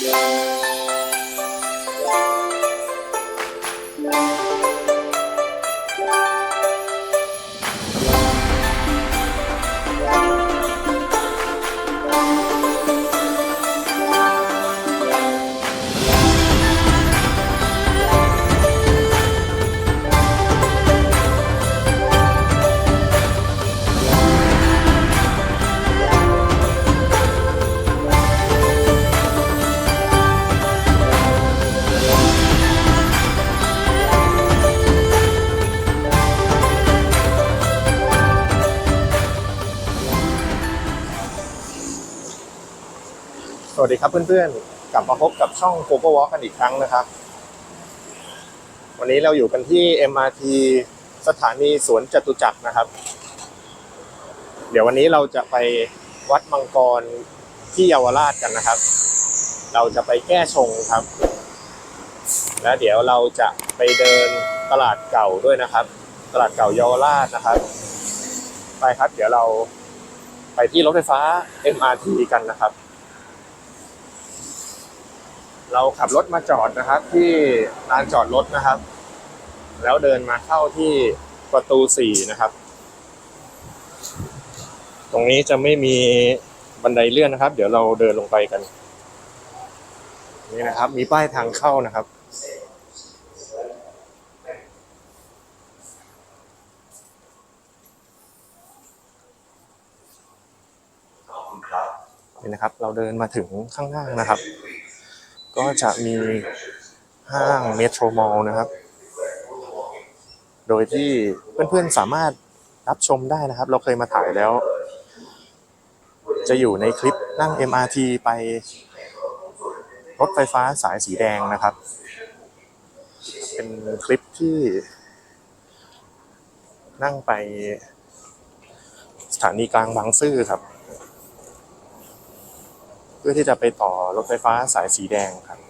ส วัสดีครับเพื่อนๆ กลับมาพบกับช่อง g o g o Walk กันอีกครั้งนะครับ วันนี้เราอยู่กันที่ MRT สถานีสวนจตุจักรนะครับ เดี๋ยววันนี้เราจะไปวัดมังกรที่เยาวราชกันนะครับ เราจะไปแก้ชงครับ และเดี๋ยวเราจะไปเดินตลาดเก่าด้วยนะครับ ตลาดเก่าเยาวราชนะครับ ไปครับ เดี๋ยวเราไปที่รถไฟฟ้า MRT กันนะครับ เราขับรถมาจอดนะครับ ที่ลานจอดรถนะครับ แล้วเดินมาเข้าที่ประตูสี่นะครับ ตรงนี้จะไม่มีบันไดเลื่อนนะครับ เดี๋ยวเราเดินลงไปกัน นี่นะครับ มีป้ายทางเข้านะครับนี่นะครับ เราเดินมาถึงข้างล่างนะครับ ก็จะมีห้างเมโทรมอลนะครับ โดยที่เพื่อนๆสามารถรับชมได้นะครับ เราเคยมาถ่ายแล้ว จะอยู่ในคลิปนั่ง MRT ไปรถไฟฟ้าสายสีแดงนะครับ เป็นคลิปที่ นั่งไปสถานีกลางบางซื่อครับ เพื่อที่จะไปต่อรถไฟฟ้าสายสีแดงครับ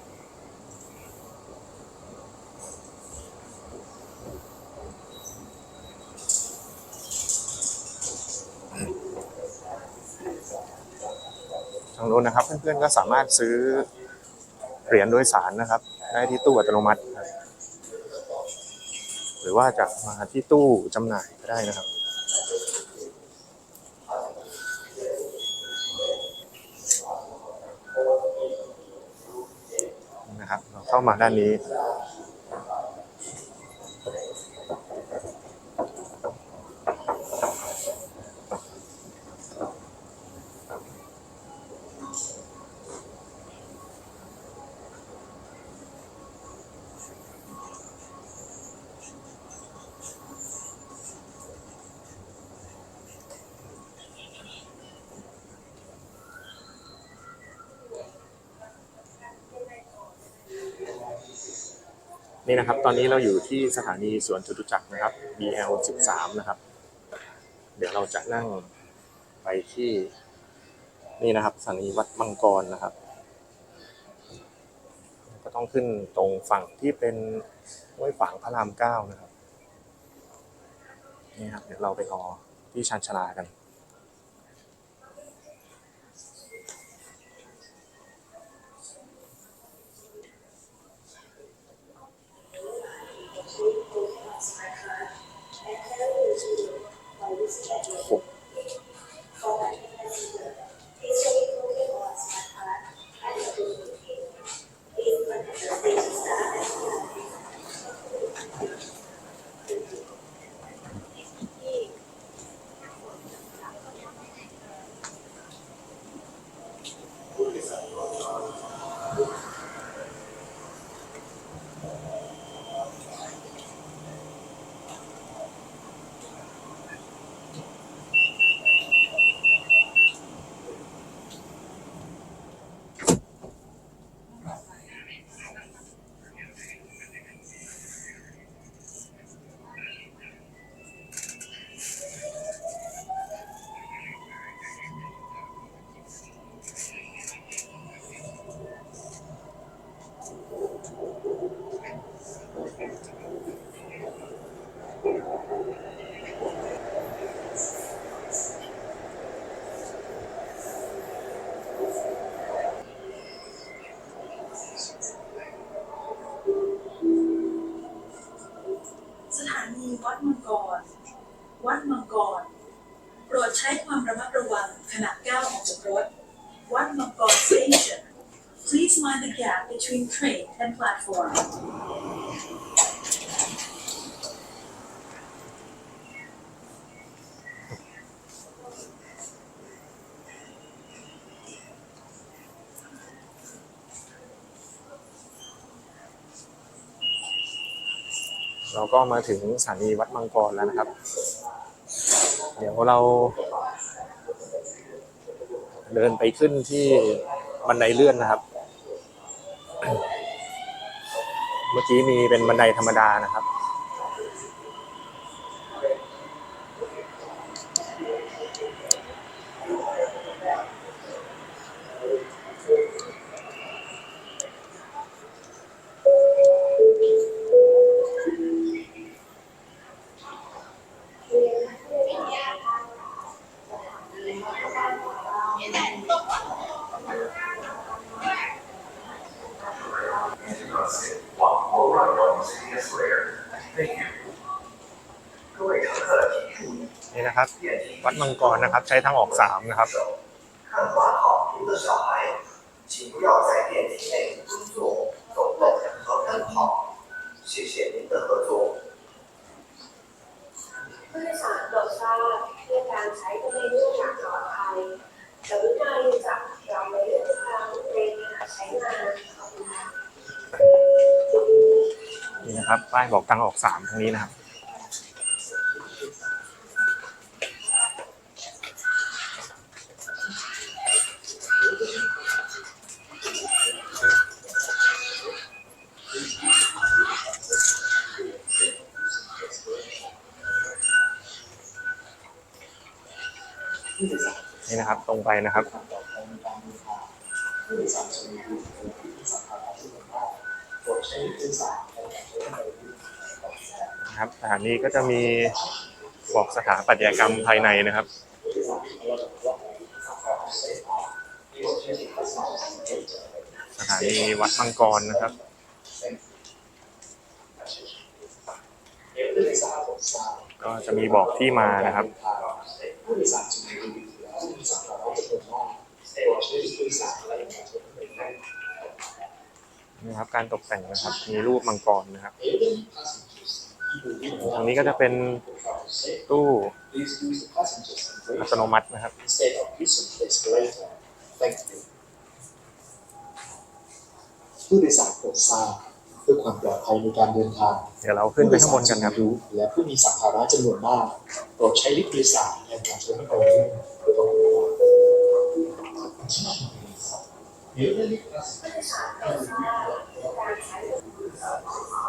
ทางโน้นนะครับ เพื่อนๆก็สามารถซื้อเหรียญโดยสารนะครับ ได้ที่ตู้อัตโนมัติ หรือว่าจะมาที่ตู้จำหน่ายก็ได้นะครับ นะครับ เข้ามาด้านนี้ อนนี้เราอยู่ที่สถานีสวนจตุจักรนะครับ BL 13นะครับ เดี๋ยวเราจะนั่งไปที่นี่นะครับสถานีวัดมังกรนะครับ ก็ต้องขึ้นตรงฝั่งที่เป็นห้วยฝางพระรามเก้านะครับนี่ครับเดี๋ยวเราไปรอที่ชานชลากัน น เราก็มาถึงสถานีวัดมังกรแล้วนะครับ เดี๋ยวเรา เดินไปขึ้นที่บันไดเลื่อนนะครับ เมื่อกี้มีเป็นบันไดธรรมดานะครับ นะครับ ใช้ทางออกสามนะครับ 看管好您的小孩，请不要在电梯内蹲坐、走动和奔跑。谢谢您的合作。 ผู้โดยสารโปรดทราบเรื่องการใช้บันไดเลื่อนอย่างปลอดภัยกรุณาอย่าจับเราในเรื่องทางในขณะใช้งานขอบคุณค่ะ นี่นะครับป้ายบอกทางออกสามทางนี้นะครับ งไปนะครับ นะครับสถานีก็จะมีบอกสถาปัตยกรรมภายในนะครับสถานีวัดมังกรนะครับก็จะมีบอกที่มานะครับ นี่ครับ การตกแต่งนะครับ มีรูปมังกรนะครับ Elderly passengers, people with ทางนี้ก็จะเป็น safe, ตู้ please use the passengers อั and ตโนมัตินะครับ instead of using the escalator. Thank you. ผู้โดยสารโปรดทราบเพื่อความปลอดภัยในการเดินทาง เดี๋ยวเราขึ้นไปข้างบนกันครับผู้โดยสารจะมีและผู้มีสัมภาระจำนวนมากโปรดใช้ลิฟต์โดยสารแทนการใช้บันไดเลื่อนเพื่อความปลอดภัย Elderly passengers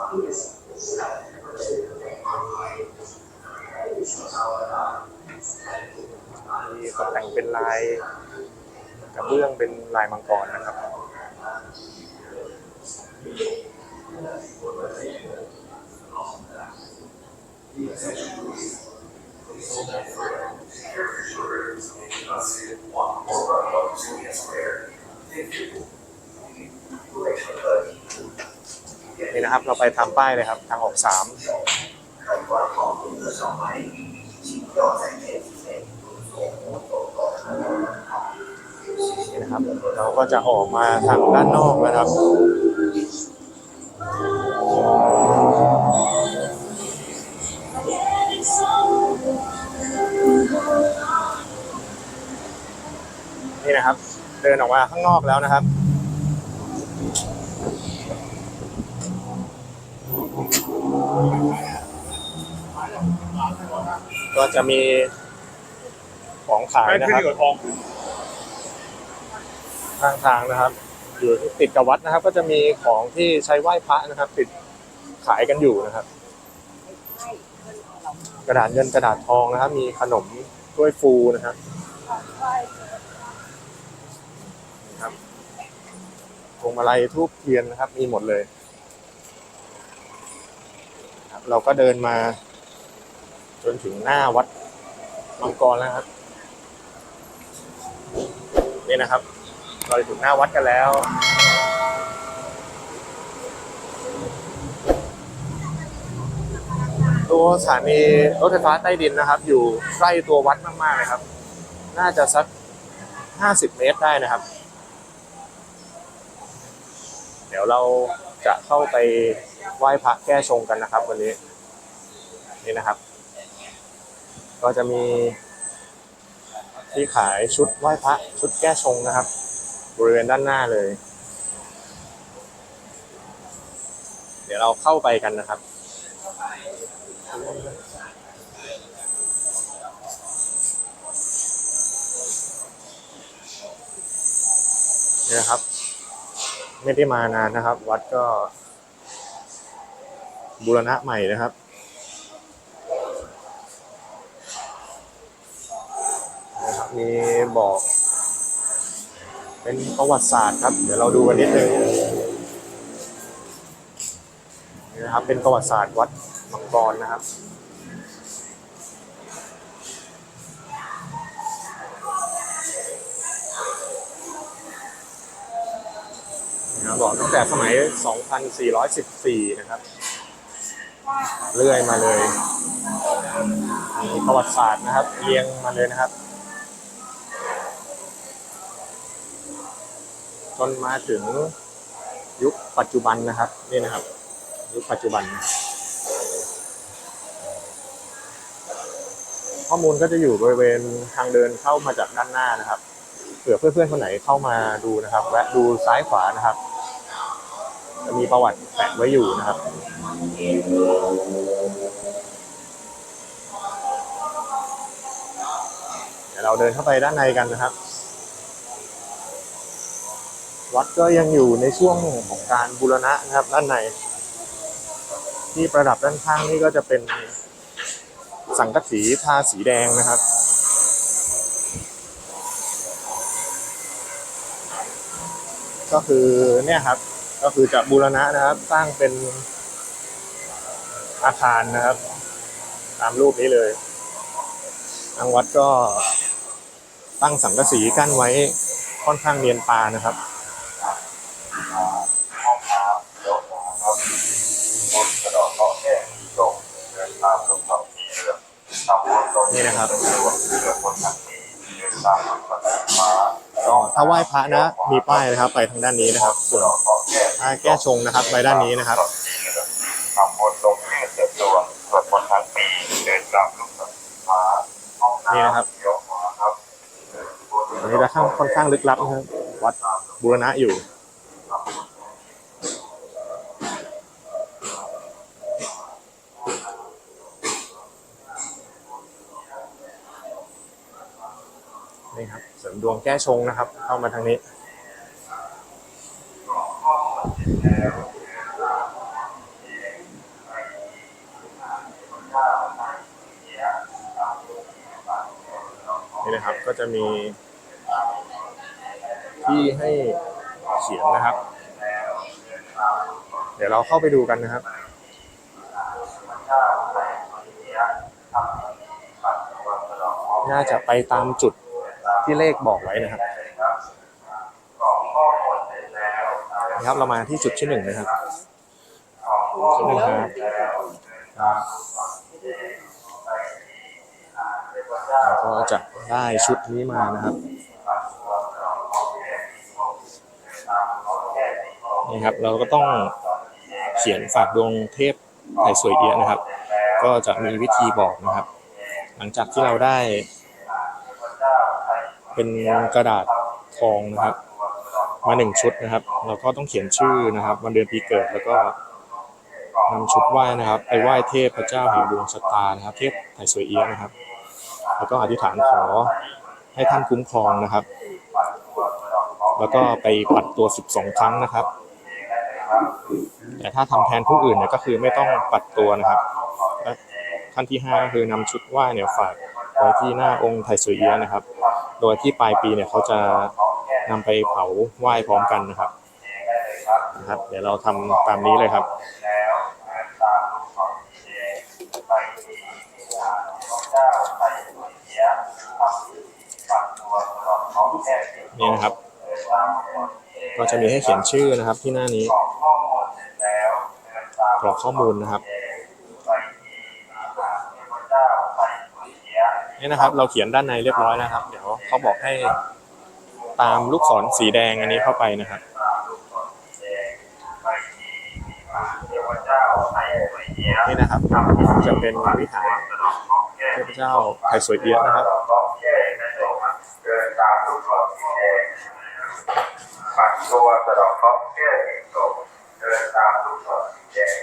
ผู้โดยสารโปรดทราบเรื่องการใช้มีตกแต่งเป็นลายกระเบื้องเป็นลายมังกรนะครับ นี่นะครับ เราไปทำป้ายเลยครับ ทางออกสามนี่นะครับ เราก็จะออกมาทางด้านนอกนะครับนี่นะครับ เดินออกมาข้างนอกแล้วนะครับ ก็จะมีของขายนะครับข้างทางนะครับ อยู่ติดกับวัดนะครับ ก็จะมีของที่ใช้ไหว้พระนะครับ ติดขายกันอยู่นะครับ กระดาษเงินกระดาษทองนะครับ มีขนมถ้วยฟูนะครับนะครั พวงมาลัยทูบเทียนนะครับ มีหมดเลยครับเราก็เดินมา จนถึงหน้าวัดมังกรแล้วครับนี่นะครับ เราถึงหน้าวัดกันแล้วตัวสถานีรถไฟฟ้าใต้ดินนะครับ อยู่ใกล้ตัววัดมากๆเลยครับ น่าจะสักห้าสิบเมตรได้นะครับ เดี๋ยวเราจะเข้าไปไหว้พระแก้ชงกันนะครับ วันนี้นี่นะครับ ก็จะมีที่ขายชุดไหว้พระชุดแก้ชงนะครับ บริเวณด้านหน้าเลย เดี๋ยวเราเข้าไปกันนะครับนี่นะครับ ไม่ได้มานานนะครับ วัดก็บูรณะใหม่นะครับ นะครับมีบอก เป็นประวัติศาสตร์ครับ เดี๋ยวเราดูกันนิดนึงนะครับ เป็นประวัติศาสตร์วัดมังกรนะครับ นะครับบอกตั้งแต่สมัย 2414 นะครับ เรื่อยมาเลยมีประวัติศาสตร์นะครับ เรียงมาเลยนะครับ จนมาถึงยุคปัจจุบันนะครับ นี่นะครับ ยุคปัจจุบัน ข้อมูลก็จะอยู่บริเวณทางเดินเข้ามาจากด้านหน้านะครับเผื่อเพื่อนๆคนไหนเข้ามาดูนะครับแวะดูซ้ายขวานะครับ จะมีประวัติแปะไว้อยู่นะครับเดี๋ยวเราเดินเข้าไปด้านในกันนะครับ วัดก็ยังอยู่ในช่วงของการบูรณะนะครับ ด้านใน ที่ประดับด้านข้างนี่ก็จะเป็นสังกะสีทาสีแดงนะครับก็คือเนี่ยครับ ก็คือจะบูรณะนะครับ สร้างเป็นอาคารนะครับ ตามรูปนี้เลยทางวัดก็ตั้งสังกะสีกั้นไว้ค่อนข้างเนียนตานะครับนี่นะครับก็ถ้าไหว้พระนะ มีป้ายนะครับ ไปทางด้านนี้นะครับส่วน แก้ชงนะครับไปด้านนี้นะครับทำบนลงเลือดเดือดดวงสวดมนต์ทั้งปีเดินตามลูกศรฟ้าห้องนี่นะครับเดี๋ยวขวาครับอันนี้จะข้างค่อนข้างลึกลับนะครับวัดบูรณะอยู่นี่ครับเสริมดวงแก้ชงนะครับ เข้ามาทางนี้ นี่นะครับก็จะมีที่ให้เขียนนะครับ เดี๋ยวเราเข้าไปดูกันนะครับน่าจะไปตามจุดที่เลขบอกไว้นะครับ นะครับ เรามาที่จุดที่หนึ่งนะครับจุดหนึ่งครับครับเราก็จะได้ชุดนี้มานะครับนี่ครับ เราก็ต้องเขียนฝากดวงเทพไทยสวยเอียะนะครับ ก็จะมีวิธีบอกนะครับ หลังจากที่เราได้ เป็นกระดาษทองนะครับ มาหนึ่งชุดนะครับ เราก็ต้องเขียนชื่อนะครับ วันเดือนปีเกิดแล้วก็นำชุดไหว้นะครับไปไหว้เทพพระเจ้าแห่งดวงชะตานะครับ เทพไทยสวยเอียนะครับ แล้วก็อธิษฐานขอให้ท่านคุ้มครองนะครับ แล้วก็ไปปัดตัว 12 ครั้งนะครับ แต่ถ้าทำแทนผู้อื่นเนี่ยก็คือไม่ต้องปัดตัวนะครับขั้นที่5ก็คือนำชุดไหว้เนี่ยฝากไว้ที่หน้าองค์ไทยสวยเอียนะครับ โดยที่ปลายปีเนี่ยเขาจะ นำไปเผาไหว้พร้อมกันนะครับนะครับ เดี๋ยวเราทำตามนี้เลยครับนี่นะครับ ก็จะมีให้เขียนชื่อนะครับที่หน้านี้กรอกข้อมูลนะครับนี่นะครับ เราเขียนด้านในเรียบร้อยนะครับ เดี๋ยวเขาบอกให้ ตามลูกศรสีแดงอันนี้เข้าไปนะครับนี่นะครับจะเป็นวิหารเทพเจ้าไทยสวยเอียนะครับตัวสะดอกเคราะห์ตุตเดินตามลูกศรสีแดง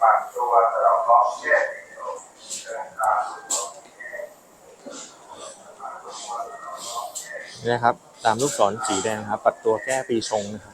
ปัตัวสะคราะห์กเหตุตกเดินตากศรสี นะครับ ตามลูกศรสีแดงครับ ปัดตัวแก้ปีชงนะครับ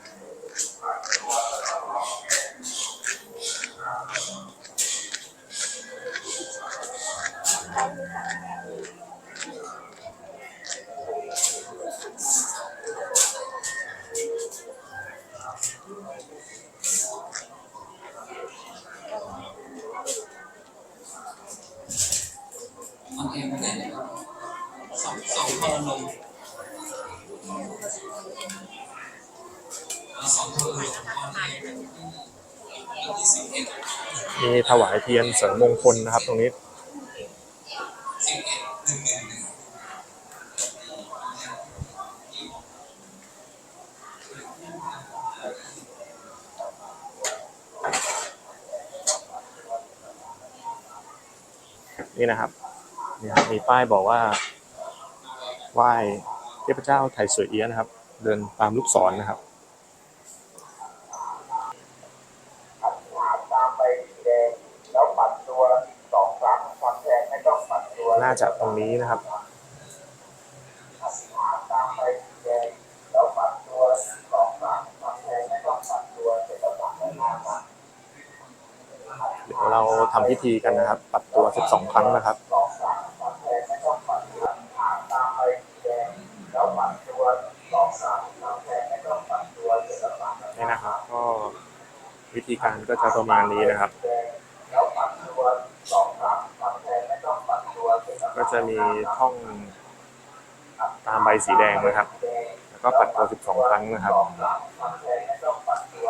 ถวายเทียนเสริมมงคลนะครับ ตรงนี้นี่นะครับนี่ครับมีป้ายบอกว่าไหว้เทพเจ้าไทยสวยเอี๊ยนะครับ เดินตามลูกศรนะครับ ตามไปสีแดงแล้วปัดตัวสองครั้งทำแทนไม่ต้องปัดตัว น่าาจะตรงนี้นะครับ เดี๋ยวเราทำพิธีกันนะครับ ปัดตัว 12 ครั้งนะครับนี่นะครับก็วิธีการก็จะประมาณนี้นะครับ แล้วปัดตัวสองครั้งทำแทนไม่ต้องปัดตัวเสร็ จะมีท่องตามใบสีแดงนะครับ แล้วก็ปัดตัว 12 ครั้งนะครับสองครั้งนไม่ต้องปัดตัว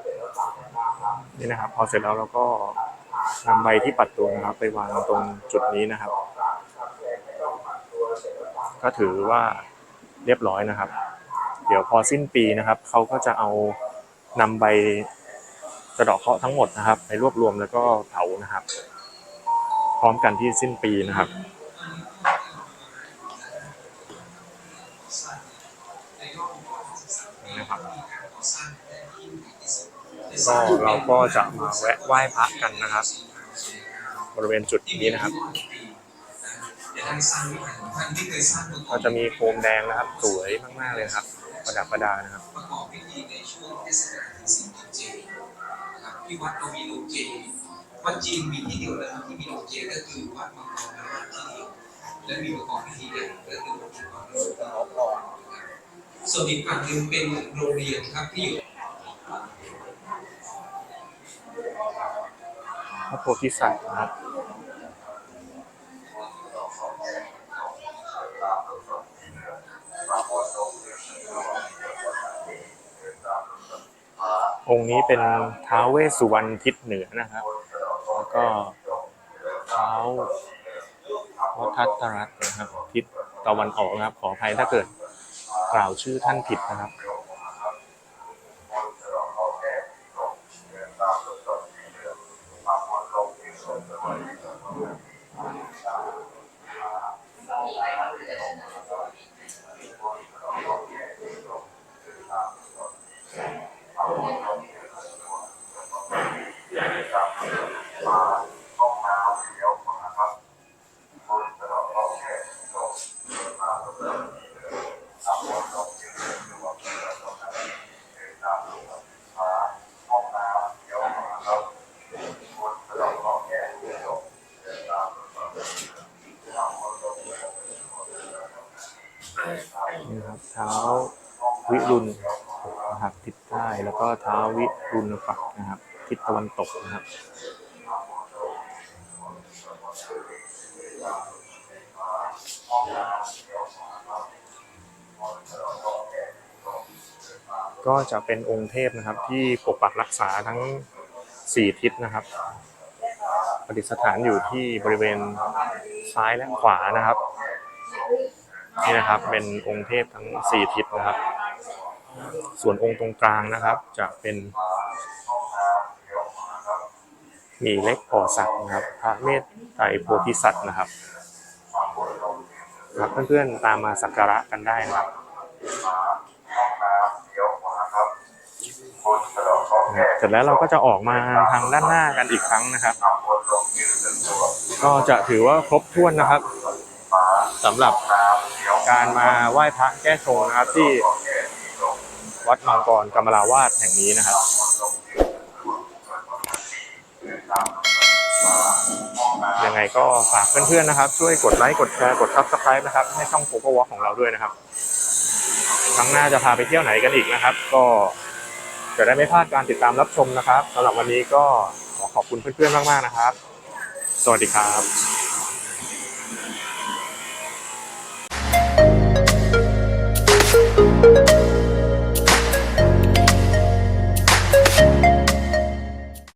เสร็จแล้วปัดไปหน้าปัดนี่นะครับ พอเสร็จแล้วเราก็นำใบที่ปัดตัวนะครับ ไปวางตรงจุดนี้นะครับ ก็ถือว่าเรียบร้อยนะครับ เดี๋ยวพอสิ้นปีนะครับ เขาก็จะเอานำใบ สะดอกเคาะทั้งหมดนะครับ ไปรวบรวมแล้วก็เผานะครับ พร้อมกันที่สิ้นปีนะครับนี่นะครับก็เราก็จะมาแวะไหว้พระกันนะครับ บริเวณจุดนี้นะครับก็จะมีโคมแดงนะครับ สวยมากๆเลยครับ ประดับประดานะครับ ที่วัดเรามีโรงเจวัดจีนมีที่เดียวเลยที่มีโรงเจก็คือวัดมังกรนราชที่เดียวและมีประกอบพิธีใหญ่ก็คือวัดมังกรนราชที่เดียวส่วนอีกฝั่งหนึ่งเป็นโรงเรียนครับที่อยู่พระโพธิสัตว์ครับ องค์นี้เป็นท้าวเวสสุวรรณทิศเหนือนะครับ แล้วก็ท้าววัฒตรัตน์นะครับทิศตะวันออกนะครับ ขออภัยถ้าเกิดกล่าวชื่อท่านผิดนะครับ นี่นะครับเท้าวิรุณนะครับทิศใต้แล้วก็เท้าวิรุณปักนะครับ ทิศตะวันตกนะครับก็จะเป็นองค์เทพนะครับ ที่ปกปักรักษาทั้งสี่ทิศนะครับประดิษฐานอยู่ที่บริเวณซ้ายและขวานะครับนี่นะครับเป็นองค์เทพทั้งสี่ทิศนะครับ ส่วนองค์ตรงกลางนะครับ จะเป็น มีเล็กพอสักนะครับ พระเมตไตรโพธิสัตว์นะครับครับเพื่อนๆตามมาสักการะกันได้นะครับเสร็จแล้วเราก็จะออกมาทางด้านหน้ากันอีกครั้งนะครับ ก็จะถือว่าครบถ้วนนะครับสำหรับการมาไหว้พระแก้ชงนะครับที่วัดมังกรกรรมราวาสแห่งนี้นะครับ ยัง ไงก็ฝากเพื่อนๆนะครับ ช่วยกดไลค์กดแชร์กดซับสไครป์นะครับให้ช่องโ o โ o วอของเราด้วยนะครับครั้งหน้าจะพาไปเที่ยวไหนกันอีกนะครับ ก็จะได้ไม่พลาดการติดตามรับชมนะครับสำหรับวันนี้ก็ขอขอบคุณเพื่อนๆมากๆนะครับ สวัสดีครับ